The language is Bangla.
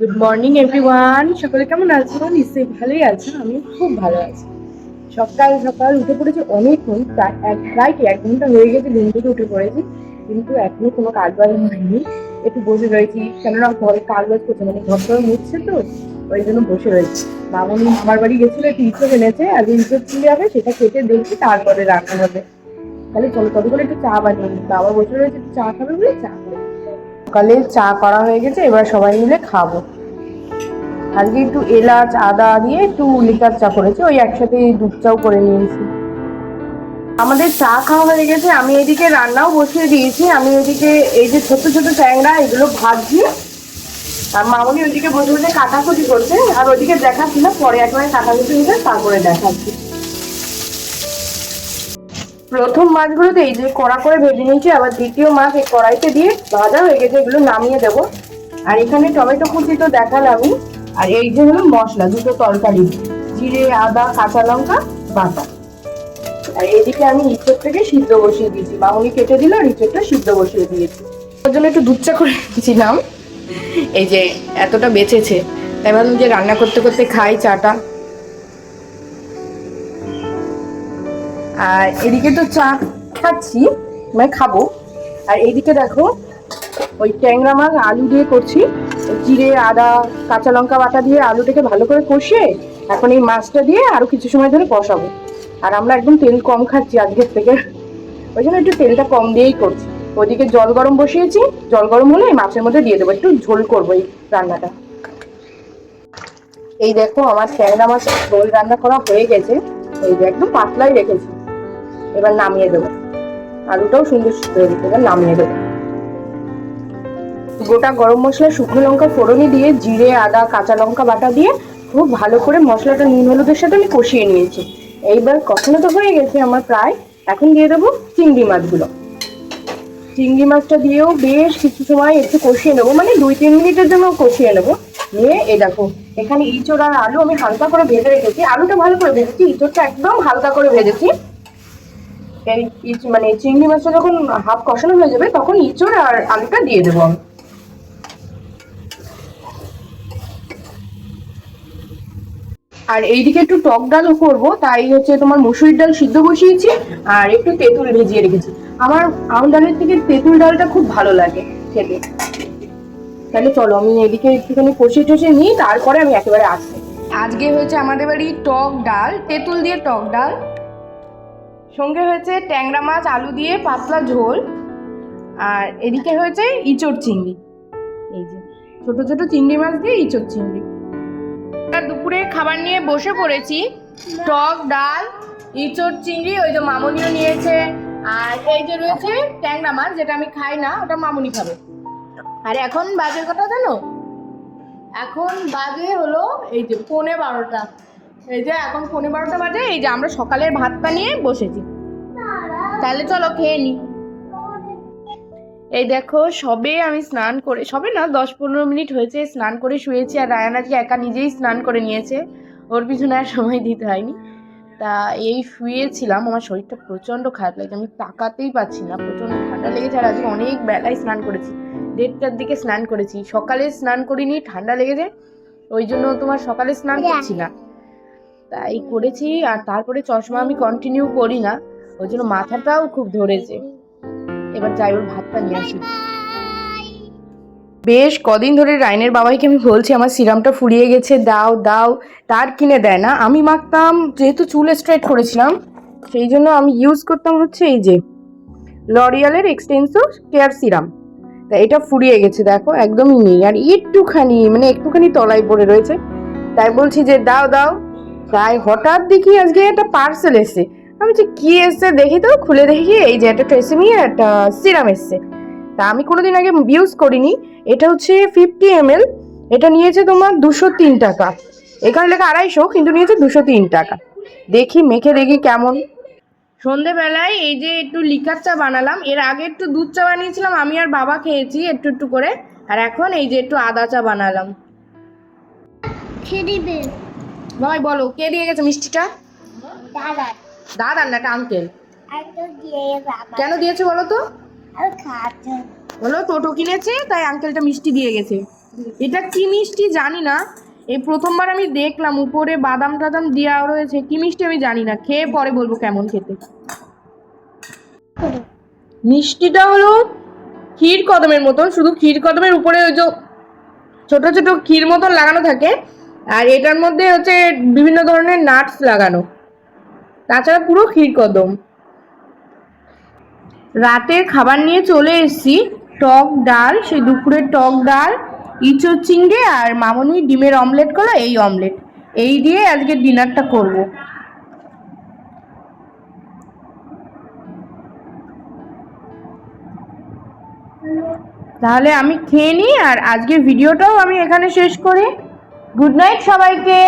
গুড মর্নিং এভরিওয়ান সকলে কেমন আছো নিশ্চয়ই ভালোই আছো আমি খুব ভালো আছি। সকাল সকাল উঠে পড়েছি অনেকক্ষণ প্রায় এক, প্রায় কি এক ঘণ্টা হয়ে গেছে, ঘুম থেকে উঠে পড়েছি, কিন্তু এখনও কোনো কাজ বাজ হয়নি। একটু বসে রয়েছি, কেননা ঘরে কাজ বাজ করছে মানে ঘর টর মুছছে তো, ওই জন্য বসে রয়েছি। মামনি আমার বাড়ি গেছিল, একটু ইঁচড় এনেছে, আর ইঁচড় চিলি হবে সেটা কেটে দেখছি তারপরে রান্না হবে। তাহলে চলো কত করে একটু চা বানিয়ে বাবা বসে রয়েছে চা খাবে বলে চা করে সকালে চা করা হয়ে গেছে, এবার সবাই মিলে খাব। আজকে একটু এলাচ, আদা দিয়ে একটু লিকার চা করেছি, ওই একসাথে দুধ চাও করে নিয়েছি। আমাদের চা খাওয়া হয়ে গেছে, আমি এদিকে রান্নাও বসিয়ে দিয়েছি, আমি এদিকে এই যে ছোট ছোট ট্যাংরা, এগুলো ভাজছি। আর মামনি ওইদিকে বসে বসে কাটাকুটি করছে, আর ওইদিকে দেখাচ্ছি না, পরে একেবারে কাটাকুটি হয়ে তারপরে দেখাচ্ছি। প্রথম মাছগুলোতে এই যে কড়া করে ভেজে নিয়েছি, আবার দ্বিতীয় মাছ এই কড়াইতে দিয়ে ভাজা হয়ে গেছে, এগুলো নামিয়ে দেবো। আর এখানে টমেটো কুচি তো দেখালামই। আর এই যে হলো মশলা, দুটো তরকারি, জিরে, আদা, কাঁচা লঙ্কা, বাটা। আর এদিকে আমি ইঁচড় থেকে সিদ্ধ বসিয়ে দিয়েছি। মামুনি কেটে দিল, আর ইঁচড়টা সিদ্ধ বসিয়ে দিয়েছি। ওর জন্য একটু দুধ চা করে দিয়েছিলাম এই যে এতটা বেঁচেছে, তাই ভাবলাম যে রান্না করতে করতে খাই চাটা। আর এদিকে তো চা খাচ্ছি মানে খাব। আর এইদিকে দেখো, ওই ট্যাংরা মাছ আলু দিয়ে করছি। জিরে, আদা, কাঁচা লঙ্কা বাটা দিয়ে আলুটাকে ভালো করে কষিয়ে এখন এই মাছটা দিয়ে আরও কিছু সময় ধরে কষাবো। আর আমরা একদম তেল কম খাচ্ছি আজকের থেকে। ওই জন্য একটু তেলটা কম দিয়েই করছি। ওইদিকে জল গরম বসিয়েছি, জল গরম হলে মাছের মধ্যে দিয়ে দেবো। একটু ঝোল করব এই রান্নাটা। এই দেখো, আমার ট্যাংরা মাছ ঝোল রান্না করা হয়ে গেছে। এই একদম পাতলাই রেখেছি। এবার নামিয়ে দেবো। আলুটাও সুন্দর সিদ্ধ হয়ে এবার নামিয়ে দেবো। গোটা গরম মশলা, শুকনো লঙ্কা ফোড়নি দিয়ে, জিরে, আদা, কাঁচা লঙ্কা বাটা দিয়ে খুব ভালো করে মশলাটা নুন হলুদের সাথে আমি কষিয়ে নিয়েছি। এইবার কখনো তো হয়ে গেছে আমার প্রায়। এখন দিয়ে দেবো চিংড়ি মাছগুলো। চিংড়ি মাছটা দিয়েও বেশ কিছু সময় একটু কষিয়ে নেব। মানে দুই, তিন মিনিটের জন্য কষিয়ে নেব। নিয়ে এ দেখো, এখানে ইঁচড় আর আলু আমি হালকা করে ভেজে রেখেছি। আলুটা ভালো করে ভেজেছি, ইঁচড়টা একদম হালকা করে ভেজেছি। এই মানে চিংড়ি মাছটা যখন হাফ কষানো হয়ে যাবে, তখন ইঁচড় আর আলুটা দিয়ে দেবো আমি। আর এইদিকে একটু টক ডালও করব, তাই হচ্ছে তোমার মুসুরির ডাল সিদ্ধ বসিয়েছি, আর একটু তেঁতুল ভিজিয়ে রেখেছি। আমার আউল ডালের থেকে তেঁতুল ডালটা খুব ভালো লাগে খেতে। তাহলে চলো, আমি এদিকে একটুখানি কষে টষে নিই, তারপরে আমি একেবারে আসছি। আজকে হয়েছে আমাদের বাড়ি টক ডাল, তেঁতুল দিয়ে টক ডাল। সঙ্গে হয়েছে ট্যাংরা মাছ, আলু দিয়ে পাতলা ঝোল, আর এদিকে হয়েছে ইঁচড় চিংড়ি। এই যে, ছোট ছোট চিংড়ি মাছ দিয়ে ইঁচড় চিংড়ি। আর দুপুরে খাবার নিয়ে বসে পড়েছি। টক, ডাল, ইঁচড় চিংড়ি, ওই যে মামনিও নিয়েছে। আর এই যে রয়েছে ট্যাংরা মাছ, যেটা আমি খাই না, ওটা মামনি খাবে। আর এখন বাজের কথা জানো? এখন বাজে হলো, এই যে পৌনে বারোটা। এই যে এখন পৌনে বারোটা বাজে, এই যে আমরা সকালের ভাতটা নিয়ে বসেছি। তাহলে চলো খেয়ে নি। এই দেখো, সবে আমি স্নান করে, সবে না, দশ পনেরো মিনিট হয়েছে স্নান করে শুয়েছি, আর রায়ান আজকে একা নিজেই স্নান করে নিয়েছে। ওর পিছনে আর সময় দিতে হয়নি। তা এই শুয়েছিলাম, আমার শরীরটা প্রচণ্ড খারাপ লাগছে, আমি তাকাতেই পাচ্ছি না, প্রচণ্ড ঠান্ডা লেগেছে, আর আজকে অনেক বেলায় স্নান করেছি। দেড়টার দিকে স্নান করেছি, সকালে স্নান করিনি, ঠান্ডা লেগেছে, ওই জন্য তোমার সকালে স্নান করছি না। তাই করেছি আর তারপরে চশমা আমি কন্টিনিউ করি না ওই জন্য মাথাটাও খুব ধরেছে। এবার যাই, ওর ভাতটা নিয়ে আসি। বেশ, কদিন ধরে রাইনের বাবাইকে আমি বলছি, আমার সিরামটা ফুরিয়ে গেছে, দাও দাও। তার কিনে দেয় না। আমি মাখতাম, যেহেতু চুল স্ট্রেট করেছিলাম, সেই জন্য আমি ইউজ করতাম হচ্ছে এই যে লরিয়ালের এক্সটেন্সো কেয়ার সিরাম তা এটা ফুরিয়ে গেছে, দেখো, একদমই নেই। আর একটুখানি মানে একটুখানি তলায় পড়ে রয়েছে। তাই বলছি যে, দাও দাও। তাই হঠাৎ দেখি আজকে একটা পার্সেল এসছে। আমি যে কি এসছে দেখি তো, খুলে দেখি, এই যে একটা ট্রেসিমি একটা সিরাম এসছে। তা আমি কোনোদিন আগে ইউজ করিনি। এটা হচ্ছে ফিফটি এম এটা নিয়েছে তোমার দুশো তিন টাকা। এখানে লেখা আড়াইশো, কিন্তু নিয়েছে দুশো তিন টাকা। দেখি, মেখে দেখি কেমন। সন্ধেবেলায় এই যে একটু লিকার চা বানালাম, এর আগে একটু দুধ চা বানিয়েছিলাম, আমি আর বাবা খেয়েছি একটু একটু করে। আর এখন এই যে একটু আদা চা বানালাম। ভাই বলো কে দিয়ে গেছে মিষ্টিটা? দাদা দাদা না একটা আঙ্কেল কেন দিয়েছে বলো তো? বলো টোটো কিনেছে তাই আঙ্কেলটা মিষ্টি দিয়ে গেছে। এটা কি মিষ্টি জানি না। এই প্রথমবার আমি দেখলাম উপরে বাদাম টাদাম দেওয়া রয়েছে। কি মিষ্টি আমি জানি না। খেয়ে পরে বলব কেমন খেতে। মিষ্টিটা হলো ক্ষীর কদমের মতন শুধু ক্ষীর কদমের উপরে ওই যে ছোট ছোট ক্ষীর মতন লাগানো থাকে। আর এটার মধ্যে হচ্ছে বিভিন্ন ধরনের নাটস লাগানো। তাছাড়া পুরো ক্ষীর কদম। রাতের খাবার নিয়ে চলে এসেছি, টক ডাল, সেই দুপুরের টক ডাল, ইঁচড় চিংড়ি আর মামনি ডিমের অমলেট করো এই অমলেট। এই দিয়ে আজকে ডিনারটা করব। তাহলে আমি খেয়ে নিই আর আজকের ভিডিওটাও আমি এখানে শেষ করি। গুড নাইট সবাইকে।